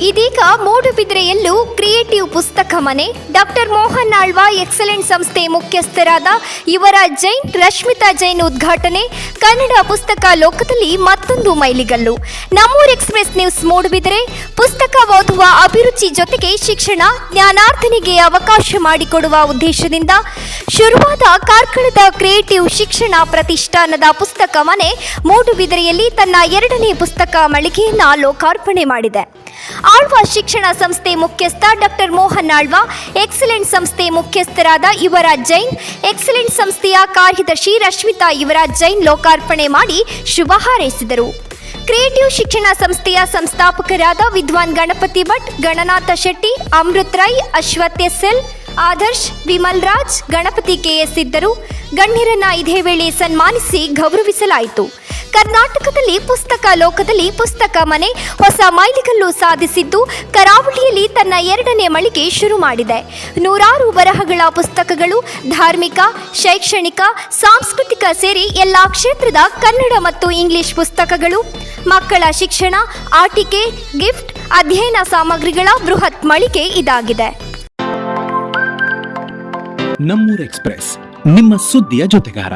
ಇದೀಗ ಮೂಡುಬಿದ್ರೆಯಲ್ಲೂ ಕ್ರಿಯೇಟಿವ್ ಪುಸ್ತಕ ಮನೆ. ಡಾಕ್ಟರ್ ಮೋಹನ್ ಆಳ್ವ, ಎಕ್ಸಲೆಂಟ್ ಸಂಸ್ಥೆ ಮುಖ್ಯಸ್ಥರಾದ ಇವರ ಜೈನ್ ರಶ್ಮಿತಾ ಜೈನ್ ಉದ್ಘಾಟನೆ. ಕನ್ನಡ ಪುಸ್ತಕ ಲೋಕದಲ್ಲಿ ಮತ್ತೊಂದು ಮೈಲಿಗಲ್ಲು. ನಮ್ಮೂರ್ ಎಕ್ಸ್ಪ್ರೆಸ್ ನ್ಯೂಸ್ ಮೂಡುಬಿದ್ರೆ ಪುಸ್ತಕ ಓದುವ ಅಭಿರುಚಿ ಜೊತೆಗೆ ಶಿಕ್ಷಣ ಜ್ಞಾನಾರ್ಥನೆಗೆ ಅವಕಾಶ ಮಾಡಿಕೊಡುವ ಉದ್ದೇಶದಿಂದ ಶುರುವಾದ ಕಾರ್ಕಳದ ಕ್ರಿಯೇಟಿವ್ ಶಿಕ್ಷಣ ಪ್ರತಿಷ್ಠಾನದ ಪುಸ್ತಕ ಮನೆ ಮೂಡುಬಿದಿರೆಯಲ್ಲಿ ತನ್ನ ಎರಡನೇ ಪುಸ್ತಕ ಮಳಿಗೆಯನ್ನ ಲೋಕಾರ್ಪಣೆ ಮಾಡಿದೆ. ಆಳ್ವ ಶಿಕ್ಷಣ ಸಂಸ್ಥೆ ಮುಖ್ಯಸ್ಥ ಡಾಕ್ಟರ್ ಮೋಹನ್ ಆಳ್ವ, ಎಕ್ಸಲೆಂಟ್ ಸಂಸ್ಥೆ ಮುಖ್ಯಸ್ಥರಾದ ಯುವರಾಜ್ ಜೈನ್, ಎಕ್ಸಲೆಂಟ್ ಸಂಸ್ಥೆಯ ಕಾರ್ಯದರ್ಶಿ ರಶ್ಮಿತಾ ಯುವರಾಜ್ ಜೈನ್ ಲೋಕಾರ್ಪಣೆ ಮಾಡಿ ಶುಭ ಹಾರೈಸಿದರು. ಕ್ರಿಯೇಟಿವ್ ಶಿಕ್ಷಣ ಸಂಸ್ಥೆಯ ಸಂಸ್ಥಾಪಕರಾದ Vidwan Ganapati Bhat, Gananatha Shetty, Amrit Rai, Ashwath S L, Adarsh, Vimal Raj, Ganapati KS ಇದ್ದರು. ಗಣ್ಯರನ್ನ ಇದೇ ವೇಳೆ ಸನ್ಮಾನಿಸಿ ಗೌರವಿಸಲಾಯಿತು. ಕರ್ನಾಟಕದಲ್ಲಿ ಪುಸ್ತಕ ಲೋಕದಲ್ಲಿ ಪುಸ್ತಕ ಮನೆ, ಹೊಸ ಮೈಲಿಗಲ್ಲು ಸಾಧಿಸಿದ್ದು ಕರಾವಳಿಯಲ್ಲಿ ತನ್ನ ಎರಡನೇ ಮಳಿಗೆ ಶುರು ಮಾಡಿದೆ. ನೂರಾರು ಬರಹಗಳ ಪುಸ್ತಕಗಳು, ಧಾರ್ಮಿಕ, ಶೈಕ್ಷಣಿಕ, ಸಾಂಸ್ಕೃತಿಕ ಸೇರಿ ಎಲ್ಲ ಕ್ಷೇತ್ರದ ಕನ್ನಡ ಮತ್ತು ಇಂಗ್ಲಿಷ್ ಪುಸ್ತಕಗಳು ಮಕ್ಕಳ ಶಿಕ್ಷಣ ಆಟಿಕೆ ಗಿಫ್ಟ್ ಅಧ್ಯಯನ ಸಾಮಗ್ರಿಗಳ ಬೃಹತ್ ಮಳಿಗೆ ಇದಾಗಿದೆ. ನಮ್ಮೂರ್ ಎಕ್ಸ್ಪ್ರೆಸ್ ನಿಮ್ಮ ಸುದ್ದಿಯ ಜೊತೆಗಾರ.